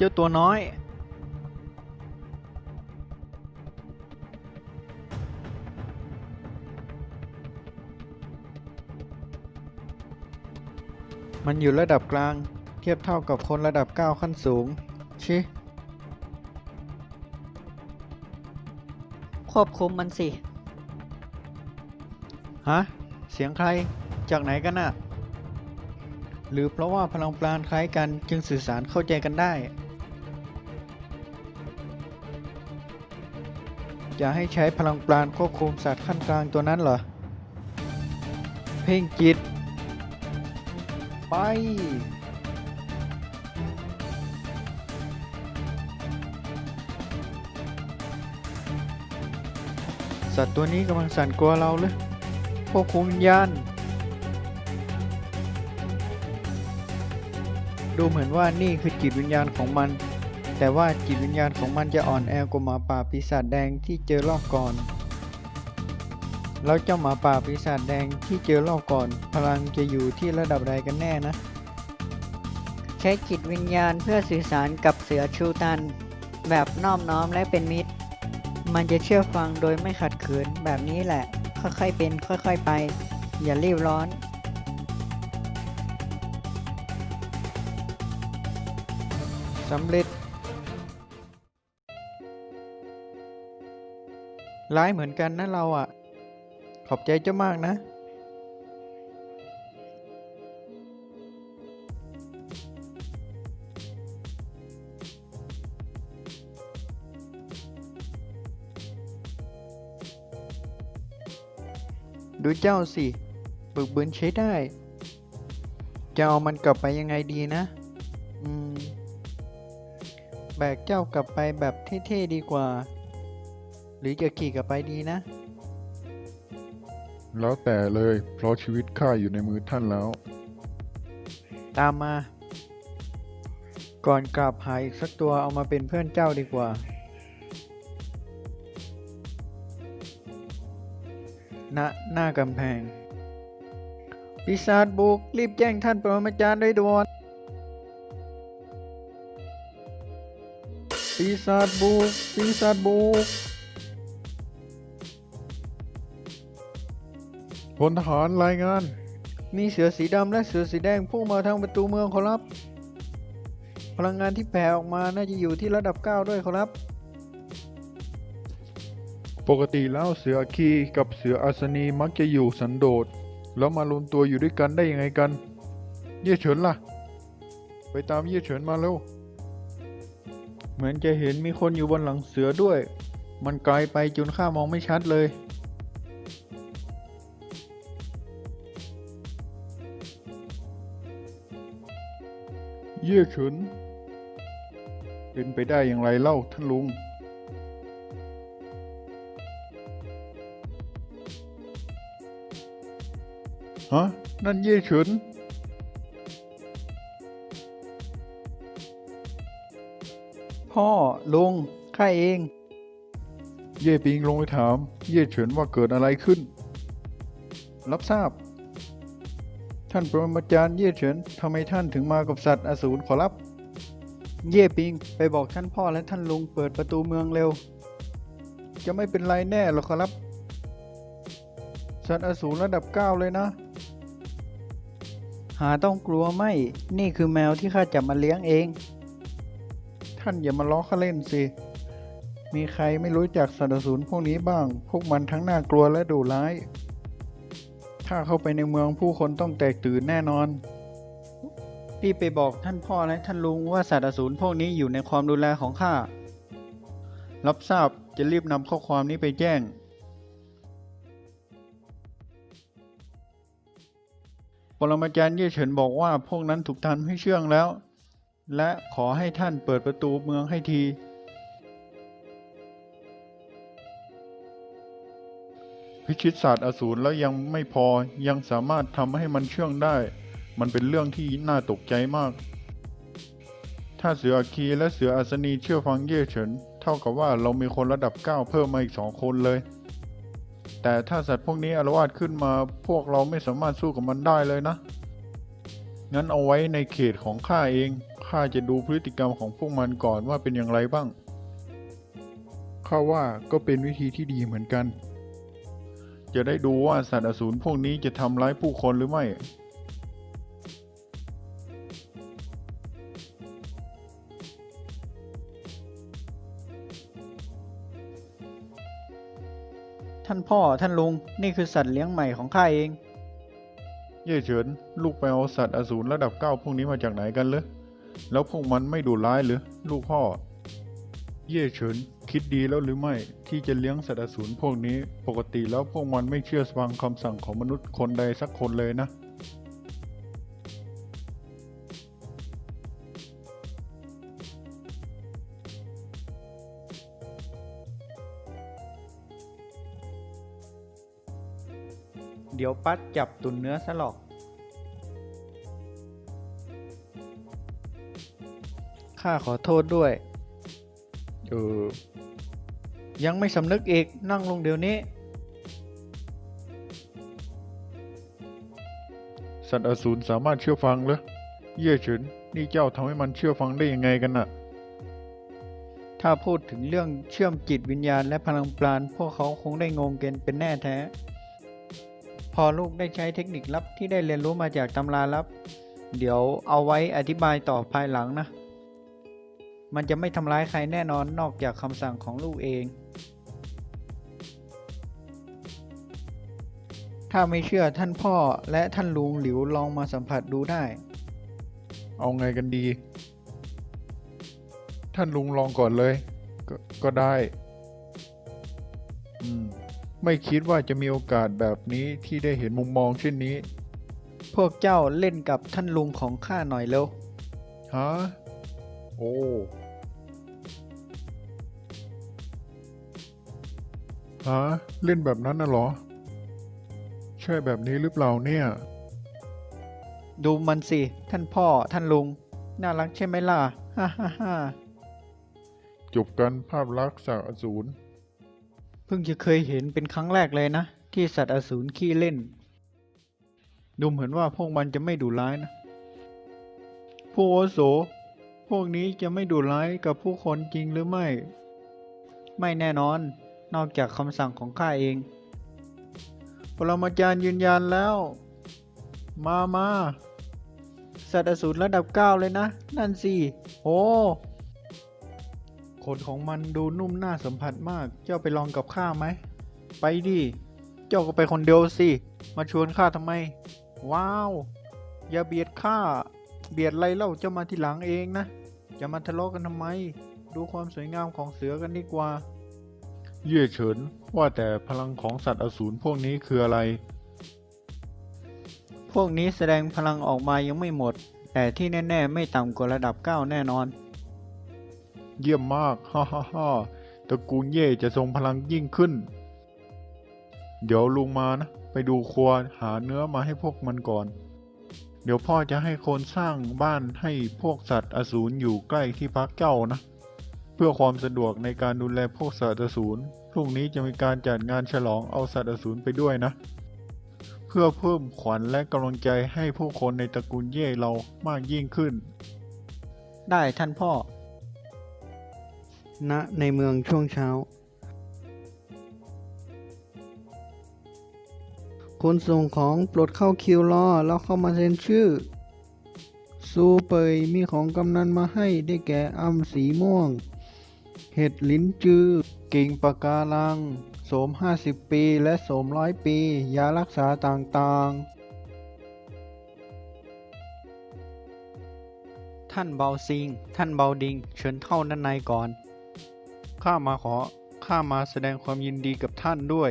เจ้าตัวน้อย มันอยู่ระดับกลาง เทียบเท่ากับคนระดับ 9 ขั้นสูง ชิ ควบคุมมันสิ ฮะ เสียงใคร จากไหนกันน่ะ หรือเพราะว่าพลังปราณคล้ายกันจึงสื่อสารเข้าใจกันได้ จะให้ใช้พลังปราณควบคุมสัตว์ขั้นกลางตัวนั้นเหรอ เพ่งจิต ไป สัตว์ตัวนี้กำลังสั่นกลัวเราเลยควบคุมวิญญาณดูเหมือนว่านี่คือจิตวิญญาณของมัน แต่ว่าจิตวิญญาณของมันจะอ่อนแอกว่าหมาป่าปีศาจแดงที่เจอรอบก่อน แล้วเจ้าหมาป่าปีศาจแดงที่เจอรอบก่อน พลังจะอยู่ที่ระดับใดกันแน่นะ ใช้จิตวิญญาณเพื่อสื่อสารกับเสือชูตัน แบบน้อมน้อมและเป็นมิตร มันจะเชื่อฟังโดยไม่ขัดขืนแบบนี้แหละ ค่อยๆเป็นค่อยๆไป อย่ารีบร้อนสำเร็จ ร้ายเหมือนกันนะเราอะ ขอบใจเจ้ามากนะ ดูเจ้าสิบึกบึนใช้ได้ จะเอามันกลับไปยังไงดีนะ อืม แบกเจ้ากลับไปแบบเท่ๆดีกว่า หรือจะขี่กลับไปดีนะ แล้วแต่เลย เพราะชีวิตข้าอยู่ในมือท่านแล้ว ตามมา ก่อนกลับหาอีกสักตัวเอามาเป็นเพื่อนเจ้าดีกว่า ณ หน้ากำแพง ปีศาจบุก รีบแจ้งท่านปรมาจารย์โดยด่วนปีศาจบุกปีศาจบุก พลทหารรายงาน มีเสือสีดำและเสือสีแดงพุ่งมาทางประตูเมืองขอรับ พลังงานที่แผ่ออกมาน่าจะอยู่ที่ระดับ 9 ด้วยขอรับ ปกติแล้วเสือคีกับเสืออัศนีมักจะอยู่สันโดษ แล้วมารวมตัวอยู่ด้วยกันได้ยังไงกัน เย่เฉินล่ะ ไปตามเย่เฉินมาเร็ว เหมือนจะเห็นมีคนอยู่บนหลังเสือด้วย มันไกลไปจนข้ามองไม่ชัดเลย เย่เฉินเป็นไปได้อย่างไรเล่าท่านลุง ฮะ นั่นเย่เฉินพ่อ ลุง ข้าเอง เย่ปิงลงไปถาม เย่เฉินว่าเกิดอะไรขึ้น รับทราบ ท่านปรมาจารย์เย่เฉินทำไมท่านถึงมากับสัตว์อสูรขอรับ เย่ปิงไปบอกท่านพ่อและท่านลุงเปิดประตูเมืองเร็ว จะไม่เป็นไรแน่หรอกขอรับ สัตว์อสูรระดับเก้าเลยนะ หาต้องกลัวไม่ นี่คือแมวที่ข้าจับมาเลี้ยงเอง ท่านอย่ามาล้อข้าเล่นสิ มีใครไม่รู้จักสัตว์อสูรพวกนี้บ้าง พวกมันทั้งน่ากลัวและดุร้าย ถ้าเข้าไปในเมืองผู้คนต้องแตกตื่นแน่นอน รีบไปบอกท่านพ่อและท่านลุงว่าสัตว์อสูรพวกนี้อยู่ในความดูแลของข้า รับทราบจะรีบนำข้อความนี้ไปแจ้ง ปรมาจารย์เย่เฉินบอกว่าพวกนั้นถูกทำให้เชื่องแล้ว และขอให้ท่านเปิดประตูเมืองให้ที พิชิตศาสตร์อสูรแล้วยังไม่พอยังสามารถทำให้มันเชื่องได้ มันเป็นเรื่องที่น่าตกใจมาก ถ้าเสืออาคีและเสืออัศนีเชื่อฟังเย่เฉิน เท่ากับว่าเรามีคนระดับ 9 เพิ่มมาอีกสองคนเลย แต่ถ้าสัตว์พวกนี้อารวาสขึ้นมาพวกเราไม่สามารถสู้กับมันได้เลยนะ งั้นเอาไว้ในเขตของข้าเองข้าจะดูพฤติกรรมของพวกมันก่อนว่าเป็นอย่างไรบ้างข้าว่าก็เป็นวิธีที่ดีเหมือนกัน จะได้ดูว่าสัตว์อสูรพวกนี้จะทำร้ายผู้คนหรือไม่ ท่านพ่อท่านลุงนี่คือสัตว์เลี้ยงใหม่ของข้าเอง เย่เฉิน ลูกไปเอาสัตว์อสูรระดับเก้าพวกนี้มาจากไหนกันเลยแล้วพวกมันไม่ดุร้ายหรือ ลูกพ่อ เย่เฉิน คิดดีแล้วหรือไม่ที่จะเลี้ยงสัตว์อสูรพวกนี้ ปกติแล้วพวกมันไม่เชื่อฟังคำสั่งของมนุษย์คนใดสักคนเลยนะเดี๋ยวปัดจับตุนเนื้อซะหรอก ข้าขอโทษด้วย เออ ยังไม่สำนึกอีกนั่งลงเดี๋ยวนี้ สัตว์อสูรสามารถเชื่อฟังเหรอเย่เฉินนี่เจ้าทำให้มันเชื่อฟังได้ยังไงกันน่ะ ถ้าพูดถึงเรื่องเชื่อมจิตวิญญาณและพลังปราณพวกเขาคงได้งงเกินเป็นแน่แท้ พอลูกได้ใช้เทคนิคลับที่ได้เรียนรู้มาจากตำราลับ เดี๋ยวเอาไว้อธิบายต่อภายหลังนะ มันจะไม่ทำร้ายใครแน่นอนนอกจากคำสั่งของลูกเอง ถ้าไม่เชื่อท่านพ่อและท่านลุงหลิวลองมาสัมผัสดูได้ เอาไงกันดี ท่านลุงลองก่อนเลยก็ก็ได้ อืม ไม่คิดว่าจะมีโอกาสแบบนี้ที่ได้เห็นมุมมองเช่นนี้ พวกเจ้าเล่นกับท่านลุงของข้าหน่อยเร็ว ฮะ โอ้ ฮะเล่นแบบนั้นน่ะเหรอ ใช่แบบนี้หรือเปล่าเนี่ย ดูมันสิ ท่านพ่อท่านลุง น่ารักใช่ไหมล่ะ ฮ่าฮ่าฮ่าจบกันภาพลักษณ์จากอสูรเพิ่งจะเคยเห็นเป็นครั้งแรกเลยนะ ที่สัตว์อสูรขี้เล่น ดูเหมือนว่าพวกมันจะไม่ดุร้ายนะผู้อาวุโส พวกนี้จะไม่ดุร้ายกับผู้คนจริงหรือไม่ ไม่แน่นอน นอกจากคำสั่งของข้าเอง ปรมาจารย์ยืนยันแล้ว มามา สัตว์อสูรระดับเก้าเลยนะ นั่นสิ โอ้ขนของมันดูนุ่มน่าสัมผัสมาก เจ้าไปลองกับข้าไหม ไปดิ เจ้าก็ไปคนเดียวสิ มาชวนข้าทำไม ว้าว อย่าเบียดข้า เบียดไรเล่าเจ้ามาทีหลังเองนะ จะมาทะเลาะกันทำไม ดูความสวยงามของเสือกันดีกว่า เย่เฉินว่าแต่พลังของสัตว์อสูรพวกนี้คืออะไร พวกนี้แสดงพลังออกมายังไม่หมด แต่ที่แน่ๆ ไม่ต่ำกว่าระดับ 9 แน่นอน เยี่ยมมาก ฮ่าฮ่าฮ่าตระกูลเย่จะทรงพลังยิ่งขึ้น เดี๋ยวลุงมานะ ไปดูครัวหาเนื้อมาให้พวกมันก่อน เดี๋ยวพ่อจะให้คนสร้างบ้านให้พวกสัตว์อสูรอยู่ใกล้ที่พักเจ้านะ เพื่อความสะดวกในการดูแลพวกสัตว์อสูรพรุ่งนี้จะมีการจัดงานฉลองเอาสัตว์อสูรไปด้วยนะ เพื่อเพิ่มขวัญและกำลังใจให้ผู้คนในตระกูลเย่เรามากยิ่งขึ้น ได้ท่านพ่อ ณในเมืองช่วงเช้า คนส่งของปลดเข้าคิวรอแล้วเข้ามาเซ็นชื่อ ซูเปยมีของกำนันมาให้ได้แก่อำสีม่วง เห็ดลิ้นจือ กิ่งปะการัง โสม 50 ปีและโสมร้อยปี ยารักษาต่างๆ ท่านเบาซิง ท่านเบาดิง เชิญเข้าด้านในก่อน ข้ามาขอ ข้ามาแสดงความยินดีกับท่านด้วย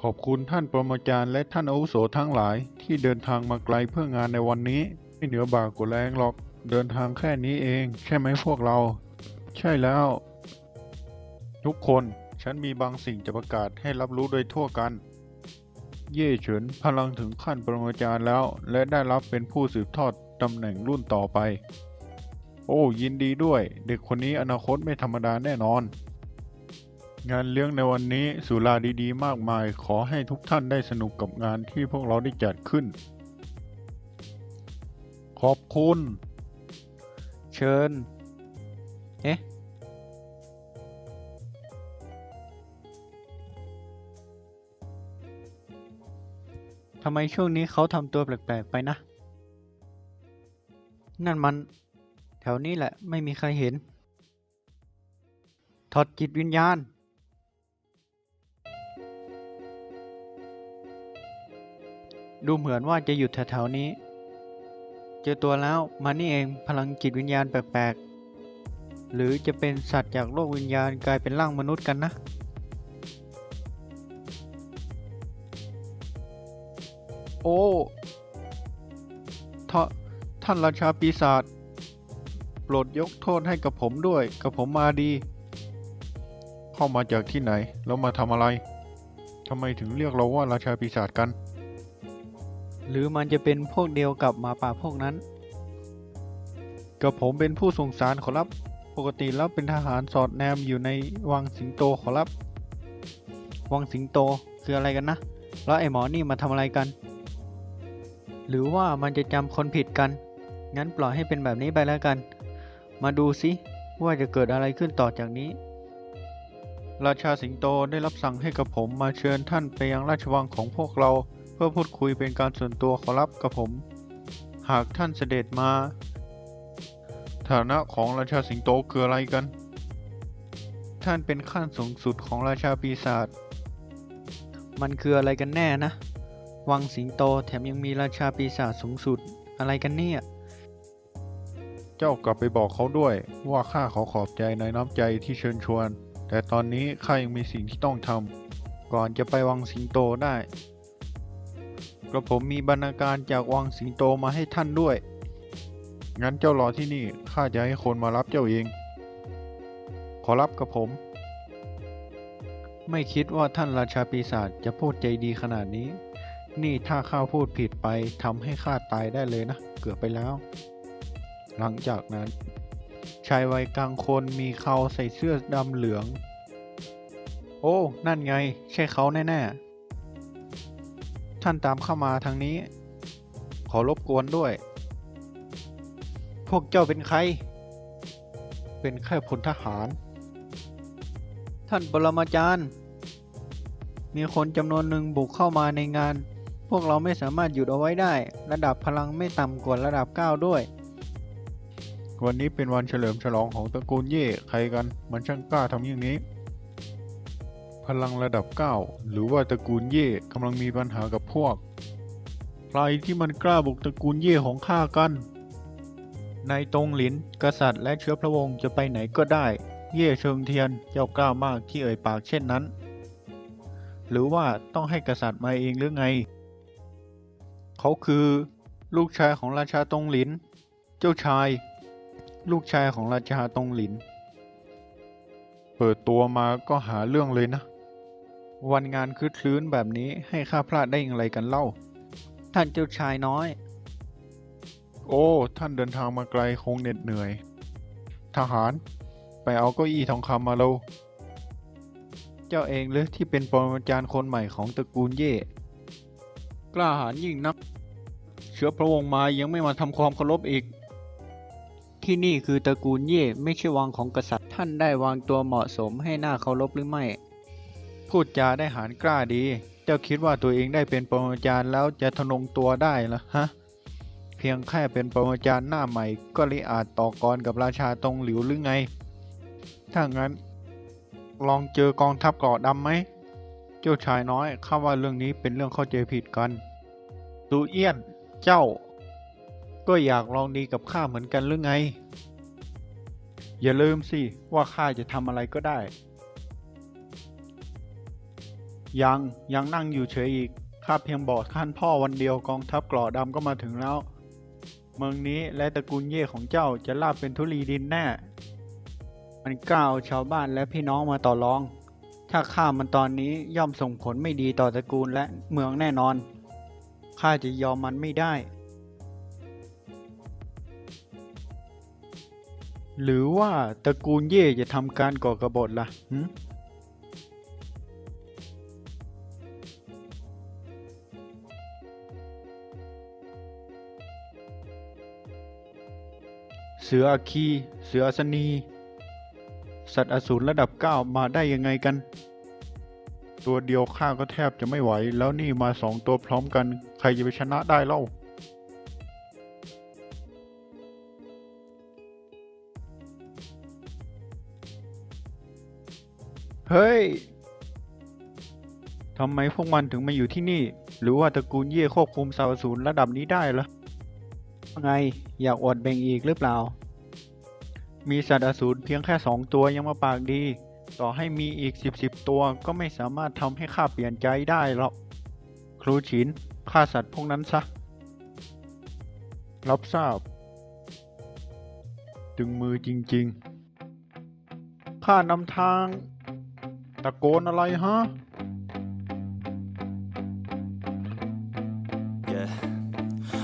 ขอบคุณท่านปรมาจารย์และท่านอาวุโสทั้งหลายที่เดินทางมาไกลเพื่องานในวันนี้ ไม่เหนือบากกว่าแรงหรอก เดินทางแค่นี้เอง ใช่ไหมพวกเรา ใช่แล้ว ทุกคนฉันมีบางสิ่งจะประกาศให้รับรู้โดยทั่วกัน เย่เฉินพลังถึงขั้นปรมาจารย์แล้ว และได้รับเป็นผู้สืบทอดตำแหน่งรุ่นต่อไป โอ้ ยินดีด้วย เด็กคนนี้อนาคตไม่ธรรมดาแน่นอน งานเลี้ยงในวันนี้สุราดีๆ มากมาย ขอให้ทุกท่านได้สนุกกับงานที่พวกเราได้จัดขึ้น ขอบคุณ ชิญ เอ๊ะ ทำไมช่วงนี้เขาทำตัวแปลกๆไปนะ นั่นมัน แถวนี้แหละไม่มีใครเห็น ถอดจิตวิญญาณ ดูเหมือนว่าจะอยู่แถวๆนี้ เจอตัวแล้วมานี่เองพลังจิตวิญญาณแปลกๆ หรือจะเป็นสัตว์จากโลกวิญญาณกลายเป็นร่างมนุษย์กันนะ โอ้ท่าท่านราชาปีศาจโปรดยกโทษให้กับผมด้วย กับผมมาดี เข้ามาจากที่ไหน แล้วมาทำอะไรทำไมถึงเรียกเราว่าราชาปีศาจกัน หรือมันจะเป็นพวกเดียวกับหมาป่าพวกนั้น กับผมเป็นผู้ส่งสารขอรับ ปกติแล้วเป็นทหารสอดแนมอยู่ในวังสิงโตขอรับ วังสิงโตคืออะไรกันนะ แล้วไอ้หมอนี่มาทำอะไรกัน หรือว่ามันจะจำคนผิดกัน งั้นปล่อยให้เป็นแบบนี้ไปแล้วกัน มาดูสิว่าจะเกิดอะไรขึ้นต่อจากนี้ราชาสิงโตได้รับสั่งให้กับผมมาเชิญท่านไปยังราชวังของพวกเรา พื่อพูดคุยเป็นการส่วนตัวขอรับกับผม หากท่านเสด็จมา ฐานะของราชาสิงโตคืออะไรกัน ท่านเป็นขั้นสูงสุดของราชาปีศาจมันคืออะไรกันแน่นะ วังสิงโตแถมยังมีราชาปีศาจสูงสุดอะไรกันเนี่ย เจ้ากลับไปบอกเขาด้วยว่าข้าขอขอบใจในน้ำใจที่เชิญชวน แต่ตอนนี้ข้ายังมีสิ่งที่ต้องทำก่อนจะไปวังสิงโตได้ กระผมมีบรรณาการจากวังสิงโตมาให้ท่านด้วย งั้นเจ้ารอที่นี่ ข้าจะให้คนมารับเจ้าเอง ขอรับกับผม ไม่คิดว่าท่านราชาปีศาจจะพูดใจดีขนาดนี้ นี่ถ้าข้าพูดผิดไปทำให้ข้าตายได้เลยนะ เกือบไปแล้ว หลังจากนั้น ชายวัยกลางคนมีเขาใส่เสื้อดำเหลือง โอ้ นั่นไง ใช่เขาแน่ ๆ ท่านตามเข้ามาทางนี้ ขอรบกวนด้วย พวกเจ้าเป็นใคร เป็นแค่พลทหาร ท่านปรมาจารย์ มีคนจำนวนหนึ่งบุกเข้ามาในงาน พวกเราไม่สามารถหยุดเอาไว้ได้ ระดับพลังไม่ต่ำกว่าระดับ 9 ด้วย วันนี้เป็นวันเฉลิมฉลองของตระกูลเย่ใครกัน มันช่างกล้าทำอย่างนี้ พลังระดับ 9 หรือว่าตระกูลเย่กำลังมีปัญหากับพวก ใครที่มันกล้าบุกตระกูลเย่ของข้ากันในตงหลินกษัตริย์และเชื้อพระวงศ์จะไปไหนก็ได้ เย่เชิงเทียนเจ้ากล้ามากที่เอ่ยปากเช่นนั้น หรือว่าต้องให้กษัตริย์มาเองหรือไง เขาคือลูกชายของราชาตงหลิน เจ้าชาย ลูกชายของราชาตงหลิน เปิดตัวมาก็หาเรื่องเลยนะ วันงานคืดคลื้นแบบนี้ให้ข้าพลาดได้อย่างไรกันเล่า ท่านเจ้าชายน้อย โอ้ ท่านเดินทางมาไกลคงเหน็ดเหนื่อย ทหาร ไปเอาเก้าอี้ทองคำมาเร็วเจ้าเองหรือที่เป็นปรมาจารย์คนใหม่ของตระกูลเย่ กล้าหาญยิ่งนัก เชื้อพระวงศ์มายังไม่มาทำความเคารพอีก ที่นี่คือตระกูลเย่ไม่ใช่วังของกษัตริย์ท่านได้วางตัวเหมาะสมให้หน้าเคารพหรือไม่ พูดจาได้หารกล้าดี เจ้าคิดว่าตัวเองได้เป็นปรมาจารย์แล้วจะทะนงตัวได้หรอฮะ เพียงแค่เป็นปรมาจารย์หน้าใหม่ ก็ลยอาจต่อกรกับราชาตรงหลิวหรือไง ถ้างั้น ลองเจอกองทัพเกราะดำไหม เจ้าชายน้อยข้าว่าเรื่องนี้เป็นเรื่องเข้าใจผิดกันดูเอี้ยน เจ้า ก็อยากลองดีกับข้าเหมือนกันหรือไง อย่าลืมสิว่าข้าจะทำอะไรก็ได้ ยังยังนั่งอยู่เฉยอีกข้าเพียงบอกท่านพ่อวันเดียวกองทัพกราะดำก็มาถึงแล้ว เมืองนี้และตระกูลเย่ของเจ้าจะลาบเป็นทุลีดินแน่ มันกล้าเอาชาวบ้านและพี่น้องมาต่อรอง ถ้าฆ่ามันตอนนี้ย่อมส่งผลไม่ดีต่อตระกูลและเมืองแน่นอนข้าจะยอมมันไม่ได้ หรือว่าตระกูลเย่จะทำการก่อกระบฏล่ะ สืออาคี เสืออัศนี สัตว์อสูรระดับเก้ามาได้ยังไงกัน ตัวเดียวข้าก็แทบจะไม่ไหว แล้วนี่มาสองตัวพร้อมกัน ใครจะไปชนะได้เล่าเฮ้ย ทำไมพวกมันถึงมาอยู่ที่นี่ หรือว่าตระกูลเย่ควบคุมสาวสูรระดับนี้ได้ล่ะไง อยากอวดแบ่งอีกหรือเปล่า มีสัตว์อสูรเพียงแค่สองตัวยังมาปากดี ต่อให้มีอีกสิบสิบตัวก็ไม่สามารถทำให้ข้าเปลี่ยนใจได้หรอก ครูฉินฆ่าสัตว์พวกนั้นซะ รับทราบตึงมือจริงๆ ข้านำทาง ตะโกนอะไรฮะ